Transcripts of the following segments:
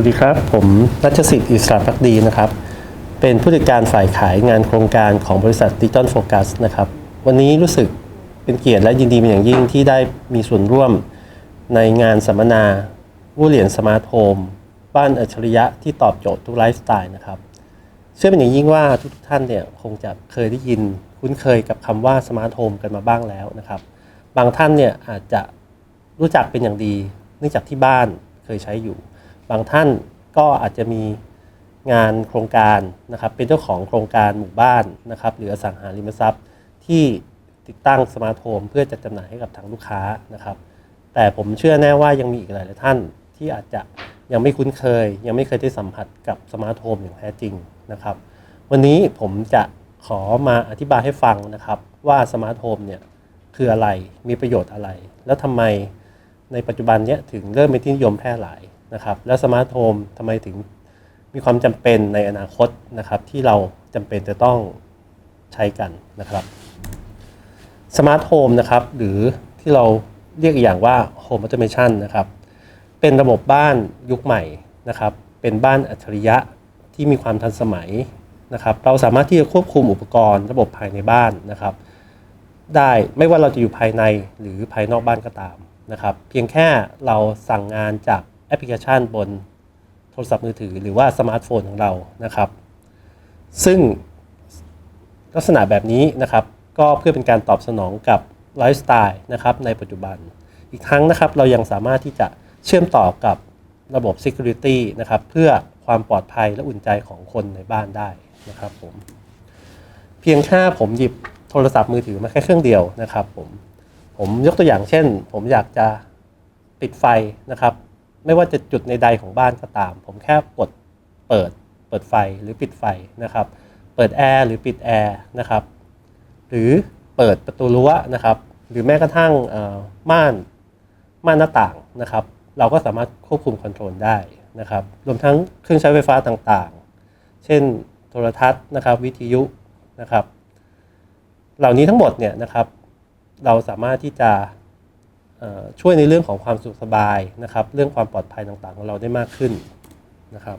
วัสดีครับ ผมรัชสิทธิ์อิสระพักดีนะครับ เป็นผู้จัดการฝ่ายขายงานโครงการของบริษัทดิจิตอลโฟกัสนะครับ วันนี้รู้สึกเป็นเกียรติและยินดีเป็นอย่างยิ่งที่ได้มีส่วนร่วมในงานสัมมนาวูเหรียญสมาร์ทโฮมบ้านอัจฉริยะที่ตอบโจทย์ทุกไลฟ์สไตล์นะครับ เชื่อเป็นอย่างยิ่งว่าทุกท่านเนี่ยคงจะเคยได้ยินคุ้นเคยกับคำว่าสมาร์ทโฮมกันมาบ้างแล้วนะครับ บางท่านเนี่ยอาจจะรู้จักเป็นอย่างดี เนื่องจากที่บ้านเคยใช้อยู่ บางท่านก็อาจจะมีงานโครงการนะครับเป็นเจ้าของโครงการหมู่บ้านนะครับหรืออสังหาริมทรัพย์ที่ติดตั้งสมาร์ทโฮมเพื่อจะจำหน่ายให้กับทางลูกค้านะครับ แต่ผมเชื่อแน่ว่ายังมีอีกหลายท่านที่อาจจะยังไม่คุ้นเคย ยังไม่เคยได้สัมผัสกับสมาร์ทโฮมอย่างแท้จริงนะครับ วันนี้ผมจะขอมาอธิบายให้ฟังนะครับว่าสมาร์ทโฮมเนี่ยคืออะไรมีประโยชน์อะไร แล้วทำไมในปัจจุบันเนี้ยถึงเริ่มเป็นที่นิยมแพร่หลาย นะครับแล้วสมาร์ทโฮมทำไมถึงมีความจำเป็นในอนาคตนะครับที่เราจำเป็นจะต้องใช้กันนะครับสมาร์ทโฮมนะครับหรือที่เราเรียกอีกอย่างว่า Home Automation นะครับเป็นระบบบ้านยุคใหม่นะครับเป็นบ้านอัจฉริยะที่มีความทันสมัยนะครับเราสามารถที่จะควบคุมอุปกรณ์ ระบบภายในบ้านนะครับ ได้ไม่ว่าเราจะอยู่ภายในหรือภายนอกบ้านก็ตามนะครับ เพียงแค่เราสั่งงานจาก แอปพลิเคชันบนโทรศัพท์มือถือหรือว่าสมาร์ทโฟนของเรานะครับ ซึ่งลักษณะแบบนี้นะครับ ก็เพื่อเป็นการตอบสนองกับไลฟ์สไตล์นะครับในปัจจุบัน อีกทั้งนะครับเรายังสามารถที่จะเชื่อมต่อกับระบบ Security นะครับ เพื่อความปลอดภัยและอุ่นใจของคนในบ้านได้นะครับผมเพียงแค่ผมหยิบโทรศัพท์มือถือมาแค่เครื่องเดียวนะครับผมผมยกตัวอย่างเช่น ผมอยากจะปิดไฟนะครับ ไม่ว่าจะจุดในใดของบ้านก็ตาม ผมแค่กดเปิดเปิดไฟหรือปิดไฟนะครับ เปิดแอร์หรือปิดแอร์นะครับ หรือเปิดประตูรั้วนะครับ หรือแม้กระทั่งม่านม่านหน้าต่างนะครับ เราก็สามารถควบคุมคอนโทรลได้นะครับ รวมทั้งเครื่องใช้ไฟฟ้าต่างๆ เช่นโทรทัศน์นะครับ วิทยุนะครับ เหล่านี้ทั้งหมดเนี่ยนะครับ เราสามารถที่จะ ช่วยในเรื่องของความสุขสบายนะครับ เรื่องความปลอดภัยต่างๆของเราได้มากขึ้นนะครับ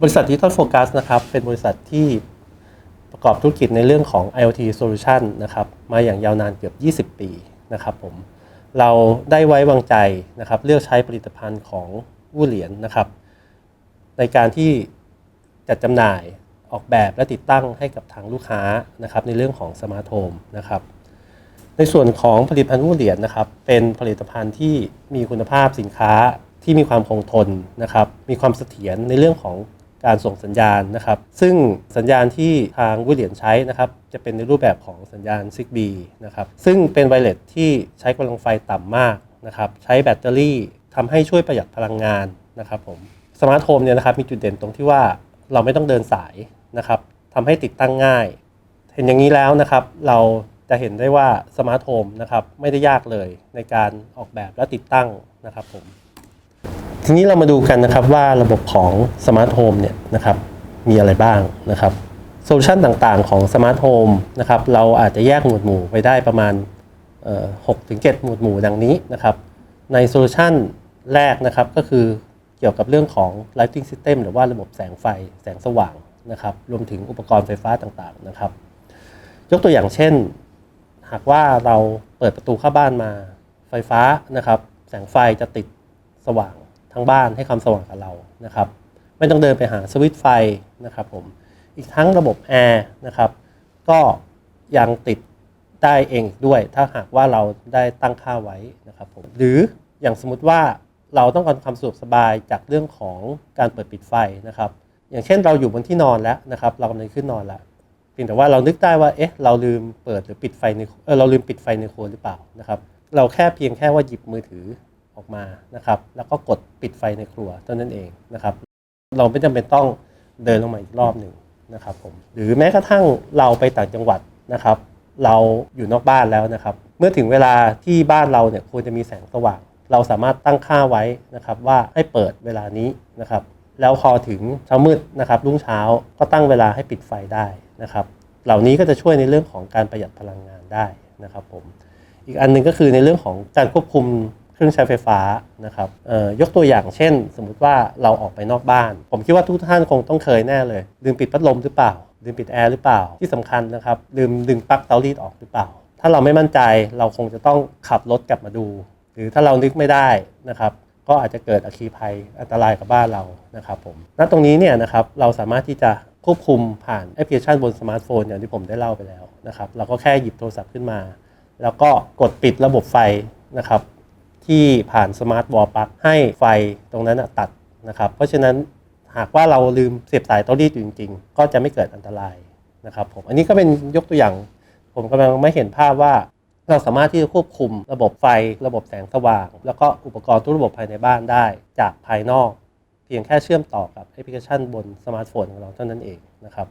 บริษัทดิจิ t a l Focus นะครับ เป็นบริษัทที่ประกอบธุรกิจในเรื่องของ IoT Solution นะครับ มาอย่างยาวนานเกือบ 20 ปีนะครับผม เราได้ไว้วางใจนะครับ เลือกใช้ผลิตภัณฑ์ของวูเหรียญนะครับ ในการที่จัดจำหน่ายออกแบบและติดตั้งให้กับทางลูกค้านะครับ ในเรื่องของสมาร์ทโฮมนะครับ ในส่วนของผลิตภัณฑ์วูเหรียญนะครับ เป็นผลิตภัณฑ์ที่มีคุณภาพสินค้าที่มีความคงทนนะครับ มีความเสถียรในเรื่องของการส่งสัญญาณนะครับ ซึ่งสัญญาณที่ทางวูเหรียญใช้นะครับ จะเป็นในรูปแบบของสัญญาณ Zigbee นะครับ ซึ่งเป็นไวเลสที่ใช้กำลังไฟต่ำมากนะครับ ใช้แบตเตอรี่ทำให้ช่วยประหยัดพลังงานนะครับผม สมาร์ทโฮมเนี่ยนะครับมีจุดเด่นตรงที่ว่าเราไม่ต้องเดินสายนะครับทำให้ติดตั้งง่าย เห็นอย่างนี้แล้วนะครับ เรา จะเห็นได้ว่าสมาร์ทโฮมนะครับไม่ได้ยากเลยในการออกแบบและติดตั้งนะครับผมทีนี้เรามาดูกันนะครับว่าระบบของสมาร์ทโฮมเนี่ยนะครับมีอะไรบ้างนะครับโซลูชันต่างๆของสมาร์ทโฮมนะครับเราอาจจะแยกหมวดหมู่ไปได้ประมาณหกถึงเจ็ดหมวดหมู่ดังนี้นะครับ ในโซลูชันแรกนะครับก็คือเกี่ยวกับเรื่องของ lighting system หรือว่าระบบแสงไฟแสงสว่างนะครับ รวมถึงอุปกรณ์ไฟฟ้าต่างๆนะครับ ยกตัวอย่างเช่น หากว่าเราเปิดประตูเข้าบ้านมา ไฟฟ้านะครับ แสงไฟจะติดสว่างทั้งบ้านให้ความสว่างกับเรานะครับ ไม่ต้องเดินไปหาสวิตช์ไฟนะครับผมอีกทั้งระบบแอร์นะครับก็ยังติดได้เองด้วย ถ้าหากว่าเราได้ตั้งค่าไว้นะครับผมหรืออย่างสมมติว่าเราต้องการความสะดวกสบายจากเรื่องของการเปิดปิดไฟนะครับ อย่างเช่นเราอยู่บนที่นอนแล้วนะครับ เรากำลังขึ้นนอนแล้ว พียงแต่ว่าเรานึกได้ว่าเอ๊ะเราลืมเปิดหรือปิดไฟในเออเราลืมปิดไฟในครัวหรือเปล่านะครับเราแค่เพียงแค่ว่าหยิบมือถือออกมานะครับแล้วก็กดปิดไฟในครัวเท่านั้นเองนะครับเราไม่จำเป็นต้องเดินลงมาอีกรอบหนึ่งนะครับผมหรือแม้กระทั่งเราไปต่างจังหวัดนะครับ เราอยู่นอกบ้านแล้วนะครับ เมื่อถึงเวลาที่บ้านเราเนี่ยควรจะมีแสงสว่าง เราสามารถตั้งค่าไว้นะครับว่าให้เปิดเวลานี้นะครับแล้วพอถึงเช้ามืดนะครับรุ่งเช้าก็ตั้งเวลาให้ปิดไฟได้ นะครับ เหล่านี้ก็จะช่วยในเรื่องของการประหยัดพลังงานได้นะครับผม อีกอันหนึ่งก็คือในเรื่องของการควบคุมเครื่องใช้ไฟฟ้านะครับยกตัวอย่างเช่น สมมุติว่าเราออกไปนอกบ้าน ผมคิดว่าทุกท่านคงต้องเคยแน่เลย ลืมปิดพัดลมหรือเปล่า ลืมปิดแอร์หรือเปล่า ที่สำคัญนะครับ ลืมดึงปลั๊กเตารีดออกหรือเปล่า ถ้าเราไม่มั่นใจเราคงจะต้องขับรถกลับมาดู หรือถ้าเรานึกไม่ได้นะครับก็อาจจะเกิดอัคคีภัยอันตรายกับบ้านเรานะครับผม ณ ตรงนี้เนี่ยนะครับเราสามารถที่จะ ควบคุมผ่านแอปพลิเคชันบนสมาร์ทโฟนอย่างที่ผมได้เล่าไปแล้วนะครับเราก็แค่หยิบโทรศัพท์ขึ้นมา แล้วก็กดปิดระบบไฟนะครับ ที่ผ่านสมาร์ทวอลปลั๊กให้ไฟตรงนั้นตัดนะครับ เพราะฉะนั้นหากว่าเราลืมเสียบสายเตารีดอยู่จริง ๆ ก็จะไม่เกิดอันตรายนะครับผมอันนี้ก็เป็นยกตัวอย่าง ผมกำลังไม่เห็นภาพว่าเราสามารถที่จะควบคุมระบบไฟ ระบบแสงสว่าง แล้วก็อุปกรณ์ทุกระบบภายในบ้านได้จากภายนอก เพียงแค่เชื่อมต่อกับแอปพลิเคชันบนสมาร์ทโฟนของเราเท่านั้นเองนะครับ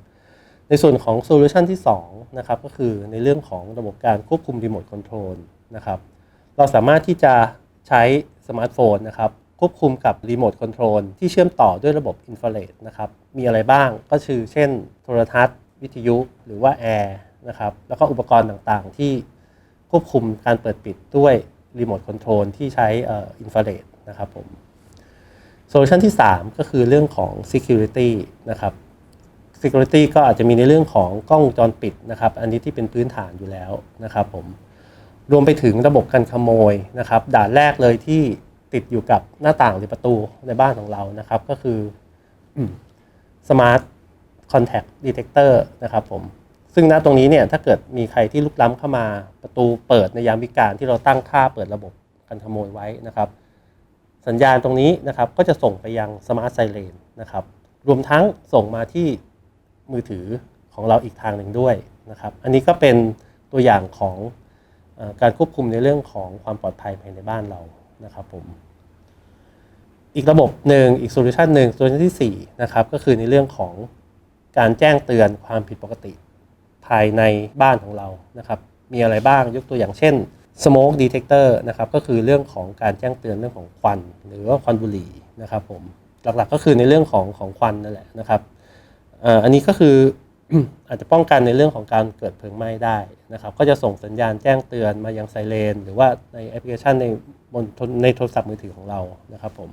ในส่วนของโซลูชันที่2นะครับก็คือในเรื่องของระบบการควบคุมรีโมทคอนโทรลนะครับเราสามารถที่จะใช้สมาร์ทโฟนนะครับควบคุมกับรีโมทคอนโทรลที่เชื่อมต่อด้วยระบบอินฟราเรดนะครับมีอะไรบ้างก็คือเช่น โทรทัศน์ วิทยุหรือว่าแอร์นะครับแล้วก็อุปกรณ์ต่างๆ ที่ควบคุมการเปิดปิดด้วยรีโมทคอนโทรลที่ใช้อินฟราเรดนะครับผม โซลูชันที่ 3 ก็คือเรื่องของ Security นะครับ Security ก็อาจจะมีในเรื่องของกล้องวงจรปิดนะครับ อันนี้ที่เป็นพื้นฐานอยู่แล้วนะครับผมรวมไปถึงระบบการขโมยนะครับ ด่านแรกเลยที่ติดอยู่กับหน้าต่างหรือประตูในบ้านของเรานะครับ ก็คือ Smart Contact Detector นะครับผมซึ่งณตรงนี้เนี่ยถ้าเกิดมีใครที่ลุกล้ำเข้ามาประตูเปิดในยามวิการที่เราตั้งค่าเปิดระบบการขโมยไว้นะครับ สัญญาณตรงนี้นะครับก็จะส่งไปยัง Smart Siren นนะครับรวมทั้งส่งมาที่มือถือของเราอีกทางหนึ่งด้วยนะครับ อันนี้ก็เป็นตัวอย่างของอการควบคุมในเรื่องของความปลอดภัยภายในบ้านเรานะครับผมอีกระบบหนึ่งอีกโซลูชันหนึ่งโซลูชันที่4นะครับก็คือในเรื่องของการแจ้งเตือนความผิดปกติภายในบ้านของเรานะครับ มีอะไรบ้างยกตัวอย่างเช่น smoke detector นะครับก็คือเรื่องของการแจ้งเตือนเรื่องของควัน หรือว่าควันบุหรี่นะครับผมหลักๆก็คือในเรื่องของของควันนั่นแหละนะครับอันนี้ก็คืออาจจะป้องกันในเรื่องของการเกิดเพลิงไหม้ได้นะครับ ก็จะส่งสัญญาณแจ้งเตือนมายังไซเรนหรือว่าในแอปพลิเคชันในบนในโทรศัพท์มือถือของเรานะครับผม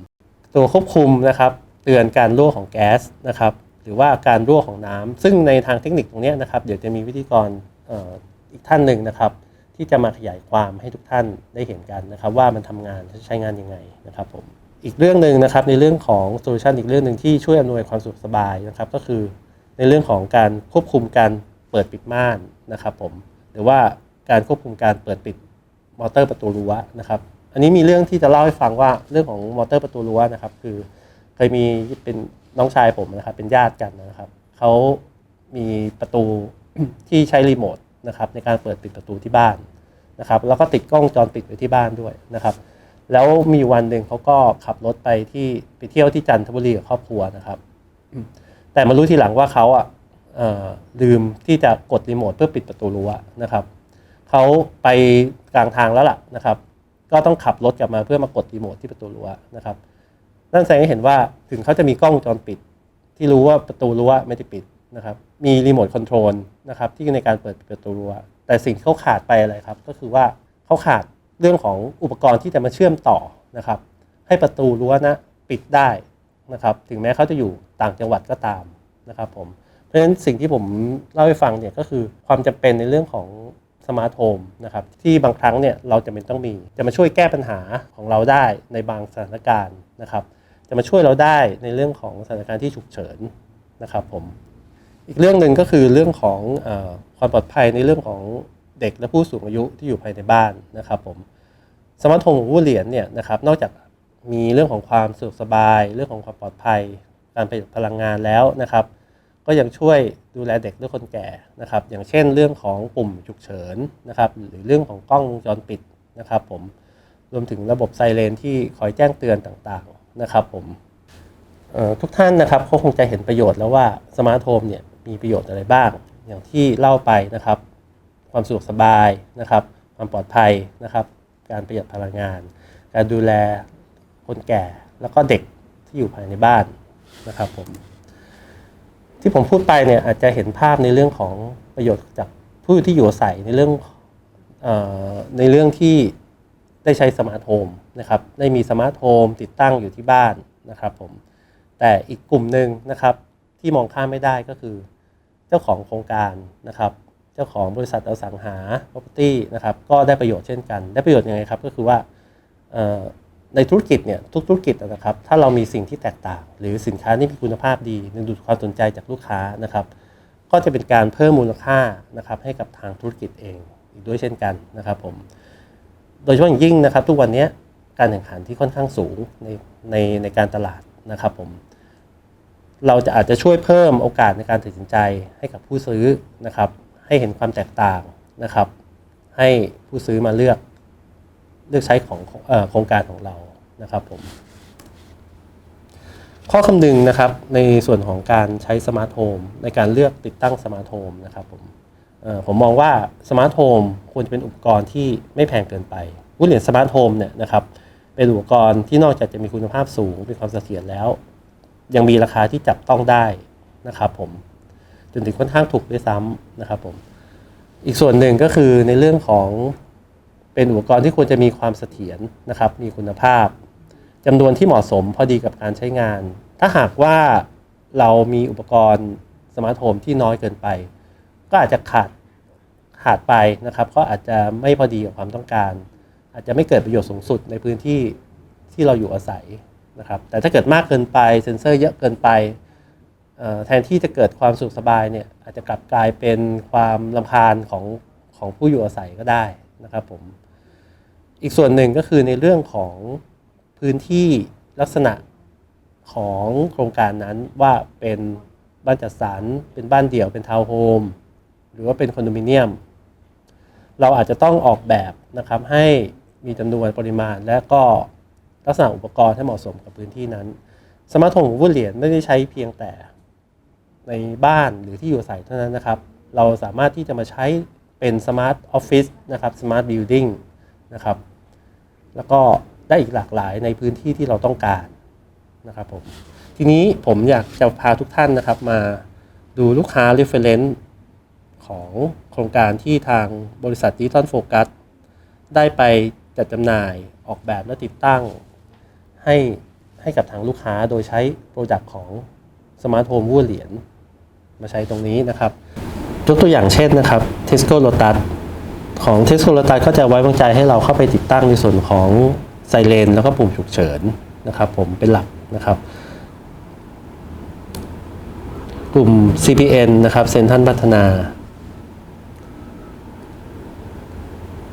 ตัวควบคุมนะครับ เตือนการรั่วของแก๊สนะครับ หรือว่าการรั่วของน้ำซึ่งในทางเทคนิคตรงนี้นะครับ เดี๋ยวจะมีวิธีกรอออีกท่านหนึ่งนะครับ ที่จะมาขยายความให้ทุกท่านได้เห็นกันนะครับ ว่ามันทำงานใช้งานยังไงนะครับผมอีกเรื่องหนึ่งนะครับในเรื่องของโซลูชันอีกเรื่องหนึ่งที่ช่วยอำนวยความสะดวกสบายนะครับ ก็คือในเรื่องของการควบคุมการเปิดปิดม่านนะครับผมหรือว่าการควบคุมการเปิดปิดมอเตอร์ประตูรั้วนะครับ อันนี้มีเรื่องที่จะเล่าให้ฟังว่าเรื่องของมอเตอร์ประตูรั้วนะครับ คือเคยมีเป็นน้องชายผมนะครับ เป็นญาติกันนะครับเขามีประตูที่ใช้รีโมท นะครับในการเปิดปิดประตูที่บ้านนะครับแล้วก็ติดกล้องจรปิดไว้ที่บ้านด้วยนะครับแล้วมีวันหนึ่งเขาก็ขับรถไปที่ไปเที่ยวที่จันทบุรีกับครอบครัวนะครับ แต่มารู้ทีหลังว่าเขาอะลืมที่จะกดรีโมทเพื่อปิดประตูรั้วนะครับเขาไปกลางทางแล้วล่ะนะครับ ก็ต้องขับรถกลับมาเพื่อมากดรีโมทที่ประตูรั้วนะครับนั่นแสดงให้เห็นว่าถึงเขาจะมีกล้องวงจรปิด ที่รู้ว่าประตูรั้วไม่ได้ปิดนะครับ มีรีโมทคอนโทรลนะครับที่ในการเปิดปิดประตูรั้วแต่สิ่งที่เขาขาดไปอะไรครับ ก็คือว่าเขาขาดเรื่องของอุปกรณ์ที่จะมาเชื่อมต่อนะครับ ให้ประตูรั้วนะปิดได้นะครับ ถึงแม้เขาจะอยู่ต่างจังหวัดก็ตามนะครับผมเพราะฉะนั้นสิ่งที่ผมเล่าให้ฟังเนี่ยก็คือความจำเป็นในเรื่องของสมาร์ทโฮมนะครับที่บางครั้งเนี่ยเราจะเป็นต้องมี จะมาช่วยแก้ปัญหาของเราได้ในบางสถานการณ์นะครับ จะมาช่วยเราได้ในเรื่องของสถานการณ์ที่ฉุกเฉินนะครับผม อีกเรื่องหนึ่งก็คือเรื่องของอความปลอดภัยในเรื่องของเด็กและผู้สูงอายุที่อยู่ภายในบ้านนะครับผมสมาร์ทโฮมของผู้เหรียญเนี่ยนะครับนอกจากมีเรื่องของความสะดวกสบาย เรื่องของความปลอดภัย การประหยัดพลังงานแล้วนะครับ ก็ยังช่วยดูแลเด็กและคนแก่นะครับ อย่างเช่นเรื่องของปุ่มฉุกเฉินนะครับ หรือเรื่องของกล้องวงจรปิดนะครับ ผมรวมถึงระบบไซเรนที่คอยแจ้งเตือนต่างๆนะครับ ผมทุกท่านนะครับเขาคงจะเห็นประโยชน์แล้วว่าสมาร์ทโฮมเนี่ย มีประโยชน์อะไรบ้าง อย่างที่เล่าไปนะครับ ความสะดวกสบายนะครับ ความปลอดภัยนะครับ การประหยัดพลังงาน การดูแลคนแก่แล้วก็เด็กที่อยู่ภายในบ้านนะครับผมที่ผมพูดไปเนี่ยอาจจะเห็นภาพในเรื่องของประโยชน์จากผู้ที่อยู่อาศัยในเรื่องออในเรื่องที่ได้ใช้สมาร์ทโฮมนะครับได้มีสมาร์ทโฮมติดตั้งอยู่ที่บ้านนะครับผมแต่อีกกลุ่มหนึ่งนะครับที่มองข้ามไม่ได้ก็คือ เจ้าของโครงการนะครับ เจ้าของบริษัทอสังหา property นะครับ ก็ได้ประโยชน์เช่นกัน ได้ประโยชน์ยังไงครับ ก็คือว่าในธุรกิจเนี่ยทุกธุรกิจนะครับ ถ้าเรามีสิ่งที่แตกต่าง หรือสินค้าที่มีคุณภาพดีดึงดูดความสนใจจากลูกค้านะครับ ก็จะเป็นการเพิ่มมูลค่านะครับให้กับทางธุรกิจเองอีกด้วยเช่นกันนะครับผมโดยเฉพาะอย่างยิ่งนะครับ ทุกวันนี้การแข่งขันที่ค่อนข้างสูงในในในการตลาดนะครับผม เราจะอาจจะช่วยเพิ่มโอกาสในการตัดสินใจให้กับผู้ซื้อนะครับ ให้เห็นความแตกต่างนะครับ ให้ผู้ซื้อมาเลือกเลือกใช้ของโครงการของเรานะครับผมข้อคำนึงนะครับในส่วนของการใช้สมาร์ทโฮมในการเลือกติดตั้งสมาร์ทโฮมนะครับผมผมมองว่าสมาร์ทโฮมควรจะเป็นอุปกรณ์ที่ไม่แพงเกินไปวุ้นเหรียญสมาร์ทโฮมเนี่ยนะครับเป็นอุปกรณ์ที่นอกจากจะมีคุณภาพสูงมีความเสถียรแล้ว ยังมีราคาที่จับต้องได้นะครับผมจนถึงค่อนข้างถูกด้วยซ้ำนะครับผมอีกส่วนหนึ่งก็คือในเรื่องของเป็นอุปกรณ์ที่ควรจะมีความเสถียรนะครับ มีคุณภาพจำนวนที่เหมาะสมพอดีกับการใช้งาน ถ้าหากว่าเรามีอุปกรณ์สมาร์ทโฮมที่น้อยเกินไป ก็อาจจะขาดขาดไปนะครับ ก็อาจจะไม่พอดีกับความต้องการ อาจจะไม่เกิดประโยชน์สูงสุดในพื้นที่ที่เราอยู่อาศัย นะครับแต่ถ้าเกิดมากเกินไปเซ็นเซอร์เยอะเกินไปแทนที่จะเกิดความสุขสบายเนี่ยอาจจะกลับกลายเป็นความลำคาญของของผู้อยู่อาศัยก็ได้นะครับผมอีกส่วนหนึ่งก็คือในเรื่องของพื้นที่ลักษณะของโครงการนั้นว่าเป็นบ้านจัดสรรเป็นบ้านเดี่ยวเป็นทาวน์โฮมหรือว่าเป็นคอนโดมิเนียม เราอาจจะต้องออกแบบนะครับให้มีจำนวนปริมาณและก็ ลักษณะอุปกรณ์ให้เหมาะสมกับพื้นที่นั้น สมาร์ทโฮมของวุ้นเหรียญไม่ได้ใช้เพียงแต่ในบ้านหรือที่อยู่อาศัยเท่านั้นนะครับ เราสามารถที่จะมาใช้เป็นสมาร์ทออฟฟิศนะครับสมาร์ทบิลดิ่งนะครับแล้วก็ได้อีกหลากหลายในพื้นที่ที่เราต้องการนะครับผมทีนี้ผมอยากจะพาทุกท่านนะครับมาดูลูกค้า reference ของโครงการที่ทางบริษัทดิจิตอลโฟกัสได้ไปจัดจำหน่ายออกแบบและติดตั้ง ให้ให้กับทางลูกค้าโดยใช้โปรดักต์ของสมาร์ทโฮมวูดเหรียญมาใช้ตรงนี้นะครับยกตัวอย่างเช่นนะครับ Tesco Lotus ของ Tesco Lotus ก็จะไว้วางใจให้เราเข้าไปติดตั้งในส่วนของไซเรนแล้วก็ปุ่มฉุกเฉินนะครับ ผมเป็นหลักนะครับ กลุ่ม CPN นะครับเซ็นทรัลพัฒนา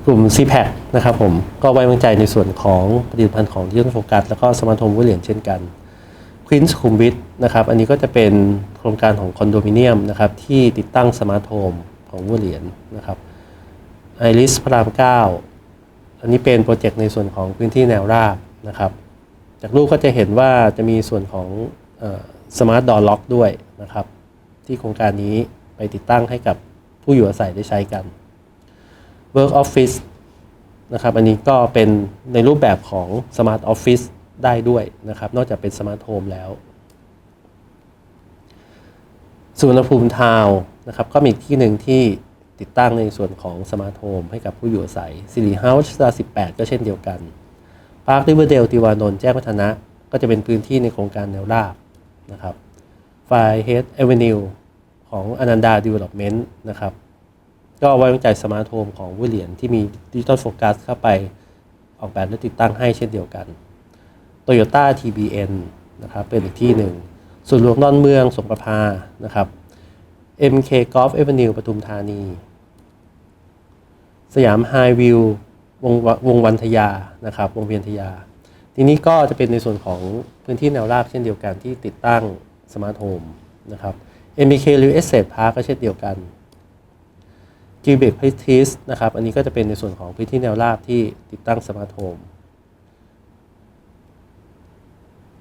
กลุ่ม c p a c นะครับผมก็ไว้วางใจในส่วนของผลิตภัณฑ์ของที่ต้องโฟกัส แล้วก็สมาร์ทโฮมวิลเลียนเช่นกันควินส์คุมวิทนะครับอันนี้ก็จะเป็นโครงการของคอนโดมิเนียมนะครับที่ติดตั้งสมาร์ทโฮมของวิลเลียนนะครับไอริสพระรามเก้าอันนี้เป็นโปรเจกต์ในส่วนของพื้นที่แนวราบนะครับจากรูปก็จะเห็นว่าจะมีส่วนของสมาร์ทดอ r ล็อกด้วยนะครับที่โครงการนี้ไปติดตั้งให้กับผู้อยู่อาศัยได้ใช้กัน Work Office นะครับอันนี้ก็เป็นในรูปแบบของ Smart Office ได้ด้วยนะครับ นอกจากเป็น Smart Home แล้วสุวรรณภูมิทาวนะครับก็มีอีกที่หนึ่งที่ติดตั้งในส่วนของ Smart Home ให้กับผู้อยู่อาศัยสิริเฮาส์สิบแปดก็เช่นเดียวกันพาร์คริเวอร์เดลติวานนท์แจ้งวัฒนะ ก็จะเป็นพื้นที่ในโครงการแนวราบนะครับไฟเฮดเอเวนิวของอนันดาดีเวล็อปเมนต์นะครับ ก็ไว้วางใจสมาร์ทโฮมของวิลเลียนที่มีดิจิตอลโฟกัสเข้าไปออกแบบและติดตั้งให้เช่นเดียวกัน Toyota TBN นะครับเป็นอีกที่หนึ่งส่วนย์รวมดอนเมืองสงประภานะครับ MK Golf Avenue ปทุมธานี สยามไฮวิววงวงวันทยานะครับวงเวียนทยา ทีนี้ก็จะเป็นในส่วนของพื้นที่แนวราบเช่นเดียวกันที่ติดตั้งสมาร์ทโฮมนะครับ MBK Real Estate Park ก็เช่นเดียวกัน g b e c p r e s t i g e นะครับ อันนี้ก็จะเป็นในส่วนของพื้นที่แนวราบที่ติดตั้งสมาร์ทโฮม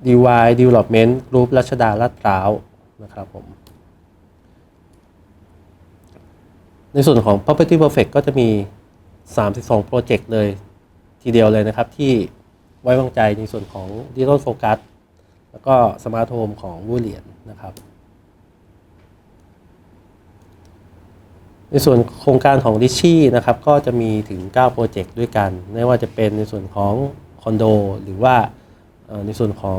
DY Development Group รัชดาลาดพร้าวนะครับผม ในส่วนของ Property Perfect ก็จะมี 32 โปรเจกต์เลยทีเดียวเลยนะครับ ที่ไว้วางใจในส่วนของ Digital Focus แล้วก็สมาร์ทโฮมของวูเลียนนะครับ ในส่วนโครงการของดิชี่นะครับก็จะมีถึง 9 โปรเจกต์ด้วยกัน ไม่ว่าจะเป็นในส่วนของคอนโด หรือว่าในส่วนของ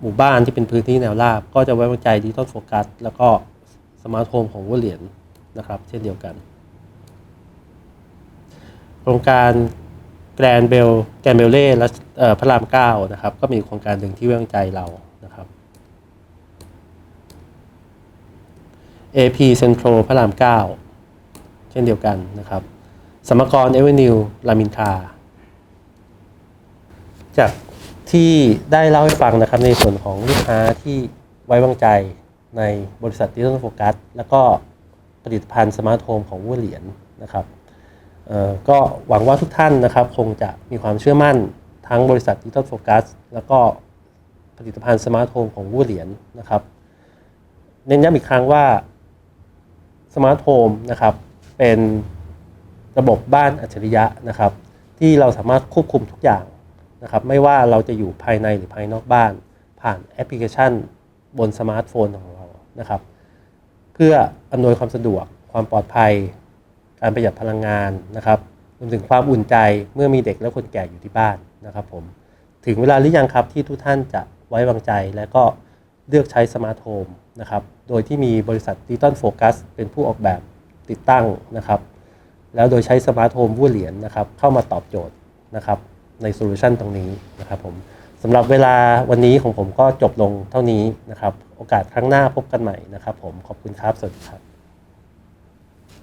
หมู่บ้านที่เป็นพื้นที่แนวราบ ก็จะไว้วางใจดิจิตอลโฟกัสแล้วก็สมาร์ทโฮมของวัวเหรียญนะครับเช่นเดียวกัน โครงการแกรนเบลแกรนเบลเล่และพระรามเก้านะครับก็มีโครงการหนึ่งที่ไว้วางใจเรานะครับ AP Central พระรามเก้า เช่นเดียวกันนะครับสมกรเอเวนิวรามินทราจากที่ได้เล่าให้ฟังนะครับในส่วนของลูกค้าที่ไว้วางใจในบริษัทดิจิทัลโฟกัสแล้วก็ผลิตภัณฑ์สมาร์ทโฮมของวัวเหรียญนะครับก็หวังว่าทุกท่านนะครับ คงจะมีความเชื่อมั่นทั้งบริษัทดิจิทัลโฟกัสแล้วก็ผลิตภัณฑ์สมาร์ทโฮมของวัวเหรียญนะครับ เน้นย้ำอีกครั้งว่าสมาร์ทโฮมนะครับ เป็นระบบบ้านอัจฉริยะนะครับ ที่เราสามารถควบคุมทุกอย่างนะครับ ไม่ว่าเราจะอยู่ภายในหรือภายนอกบ้าน ผ่านแอปพลิเคชัน บนสมาร์ทโฟนของเรานะครับ เพื่ออำนวยความสะดวก ความปลอดภัย การประหยัดพลังงานนะครับรวมถึงความอุ่นใจเมื่อมีเด็กและคนแก่อยู่ที่บ้านนะครับผมถึงเวลาหรือยังครับที่ทุกท่านจะไว้วางใจและก็เลือกใช้สมาร์ทโฮมนะครับ โดยที่มีบริษัทดิจิตอลโฟกัสเป็นผู้ออกแบบ ติดตั้งนะครับ แล้วโดยใช้สมาร์ทโฮมวัวเหรียญนะครับ เข้ามาตอบโจทย์นะครับในโซลูชันตรงนี้นะครับผมสำหรับเวลาวันนี้ของผมก็จบลงเท่านี้นะครับ โอกาสครั้งหน้าพบกันใหม่นะครับ ผมขอบคุณครับ สวัสดีครับ